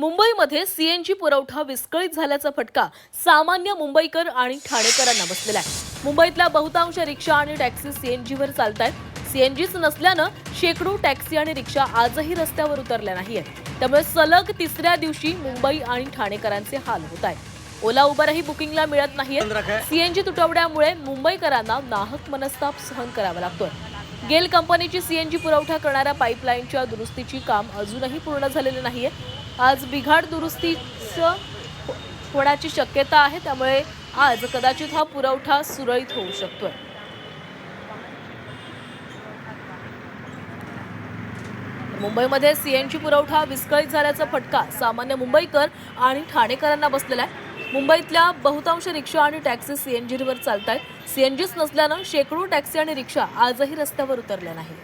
मुंबईमध्ये सीएनजी पुरवठा विस्कळीत झाल्याचा फटका सामान्य मुंबईकर आणि ठाणेकरांना बसलेला आहे. मुंबईतल्या बहुतांश रिक्षा आणि टॅक्सी सीएनजीवर चालत आहेत सीएनजीच नसल्यानं शेकडो टॅक्सी आणि रिक्षा आजही रस्त्यावर उतरल्या नाहीयेत. त्यामुळे सलग तिसऱ्या दिवशी मुंबई आणि ठाणेकरांचे हाल होत आहेत. ओला उबरही बुकिंगला मिळत नाहीये सीएनजी तुटवड्यामुळे मुंबईकरांना नाहक मनस्ताप सहन करावा लागतोय. गेल कंपनीची सीएनजी पुरवठा करणाऱ्या पाईपलाईनच्या दुरुस्तीची काम अजूनही पूर्ण झालेलं नाहीये. आज बिघाड दुरुस्तीचं होण्याची शक्यता आहे त्यामुळे आज कदाचित हा पुरवठा सुरळीत होऊ शकतोय. मुंबईमध्ये सीएनजी पुरवठा विस्कळीत झाल्याचा फटका सामान्य मुंबईकर आणि ठाणेकरांना बसलेला आहे. मुंबईतल्या बहुतांश रिक्षा आणि टॅक्सी सीएनजीवर चालत आहेत सीएनजीच नसल्यानं शेकडो टॅक्सी आणि रिक्षा आजही रस्त्यावर उतरल्या नाही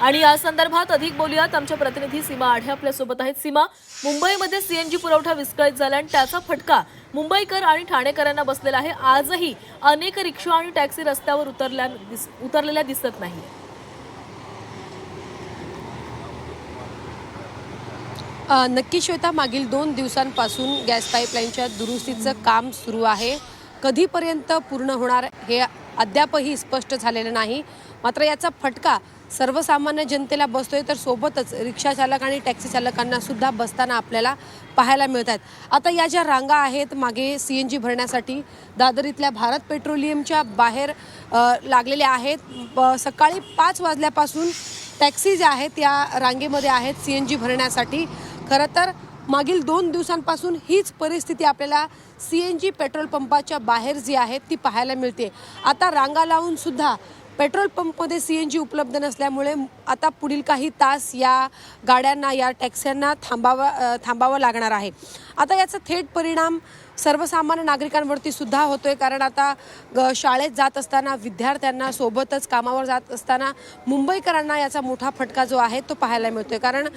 आणि या संदर्भात अधिक बोलूयात. आमच्या प्रतिनिधी सीमा आढे आपल्यासोबत आहेत. सीमा मुंबईमध्ये सीएनजी पुरवठा विस्कळीत झाला आणि त्याचा फटका मुंबईकर आणि ठाणेकरांना बसलेला आहे. आजही अनेक रिक्षा आणि टॅक्सी रस्त्यावर उतरल्या दिस- उतरलेल्या दिसत नाही नक्की श्वेता मागील दोन दिवसांपासून गॅस पाईपलाईनच्या दुरुस्तीचं काम सुरू आहे. कधीपर्यंत पूर्ण होणार हे अद्यापही स्पष्ट झालेलं नाही. मात्र याचा फटका सर्वसामान्य जनतेला बसतोय तर सोबतच रिक्षा चालक आणि टॅक्सी चालकांना सुद्धा बसताना आपल्याला पाहायला मिळत आहेत आता या ज्या रांगा आहेत मागे सी एन जी भरण्यासाठी दादर इथल्या भारत पेट्रोलियमच्या बाहेर लागलेल्या आहेत. सकाळी पाच वाजल्यापासून टॅक्सी ज्या आहेत या रांगेमध्ये आहेत सी एन जी भरण्यासाठी. खरं तर मागील दोन दिवसांपासून हीच परिस्थिती आपल्याला सी एन जी पेट्रोल पंपाच्या बाहेर जी आहे ती पाहायला मिळते. आता रांगा लावून सुद्धा पेट्रोल पंपमध्ये सी एन जी उपलब्ध नसल्यामुळे आता पुढील काही तास या गाड्यांना या टॅक्स्यांना थांबावं थांबावं लागणार आहे. आता याचा थेट परिणाम सर्वसामान्य नागरिकांवरती सुद्धा होतोय. कारण आता ग- शाळेत जात असताना विद्यार्थ्यांना सोबतच कामावर जात असताना मुंबईकरांना याचा मोठा फटका जो आहे तो पाहायला मिळतोय. कारण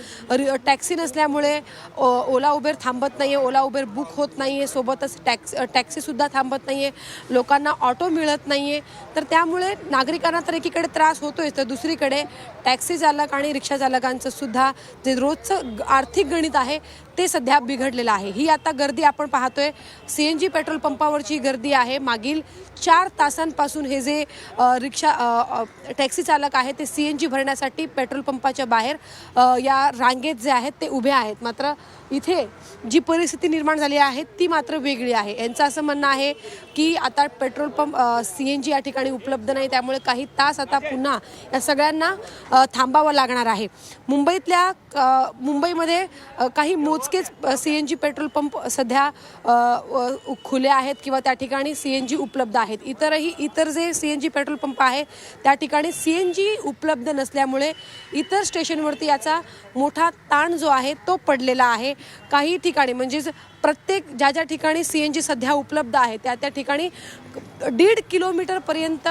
टॅक्सी नसल्यामुळे ओ- ओला उबेर थांबत नाही आहे ओला उबेर बुक होत नाही आहे सोबतच टॅक्स टॅक्सीसुद्धा थांबत नाही आहे लोकांना ऑटो मिळत नाही आहे तर त्यामुळे नागरिकांना तर एकीकडे त्रास होतोय तर दुसरीकडे टॅक्सी चालक आणि रिक्षा चालकांचं सुद्धा जे रोजचं आर्थिक गणित आहे ते सध्या बिघडलेलं आहे. ही आता गर्दी आपण पाहतोय. सी एन जी पेट्रोल पंपावरची गर्दी आहे. मागील चार तासांपासून हे जे रिक्षा टॅक्सी चालक आहेत ते सी एन जी भरण्यासाठी पेट्रोल पंपाच्या बाहेर या रांगेत जे आहेत ते उभे आहेत. मात्र इथे जी परिस्थिती निर्माण झाली आहे ती मात्र वेगळी आहे. यांचं असं म्हणणं आहे की आता petrol pump C N G या ठिकाणी उपलब्ध नाही त्यामुळे काही तास आता पुन्हा या सगळ्यांना थांबावं लागणार आहे. मुंबईतल्या मुंबईमध्ये काही मोजकेच C N G petrol pump सध्या खुले आहेत किंवा त्या ठिकाणी सी एन जी उपलब्ध आहेत. इतरही इतर जे C N G petrol pump आहे त्या ठिकाणी सी एन जी उपलब्ध नसल्यामुळे इतर स्टेशनवरती याचा मोठा ताण जो आहे तो पडलेला आहे. काही ठिकाणी म्हणजेच प्रत्येक ज्या ज्या ठिकाणी सी एन जी सध्या उपलब्ध आहे त्या त्या ठिकाणी दीड किलोमीटरपर्यंत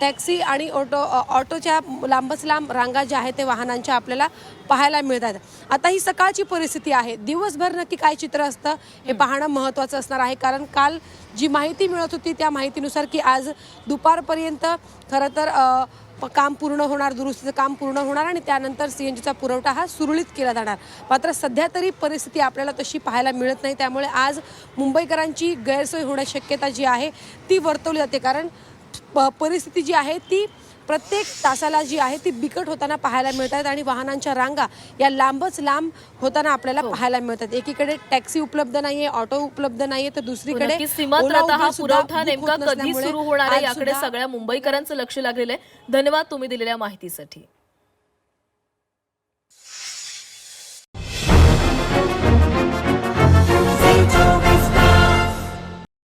टॅक्सी आणि ऑटो ऑटोच्या लांबच लांब रांगा ज्या आहेत ते वाहनांच्या आपल्याला पाहायला मिळतात. आता ही सकाळची परिस्थिती आहे. दिवसभर नक्की काय चित्र असतं हे पाहणं महत्त्वाचं असणार आहे. कारण काल जी माहिती मिळत होती त्या माहितीनुसार की आज दुपारपर्यंत खरं तर काम पूर्ण होणार दुरुस्तीचं काम पूर्ण होणार आणि त्यानंतर सी एन जीचा पुरवठा हा सुरळीत केला जाणार. मात्र सध्या तरी परिस्थिती आपल्याला तशी पाहायला मिळत नाही. त्यामुळे आज मुंबईकरांची गैरसोय होण्याची शक्यता जी आहे ती वर्तवली जाते. कारण प- परिस्थिती जी आहे ती प्रत्येक तासाला जी आहे ती बिकट होताना पाहायला मिळत आहेत आणि वाहनांच्या रांगा या लांबच लांब होताना आपल्याला पाहायला मिळतात. एकीकडे टॅक्सी उपलब्ध नाहीये ऑटो उपलब्ध नाहीये तर दुसरीकडे हा पुरवठा नेमका कधी सुरू होणार याकडे सगळ्या मुंबईकरांचं लक्ष लागलेलं आहे. धन्यवाद तुम्ही दिलेल्या माहितीसाठी.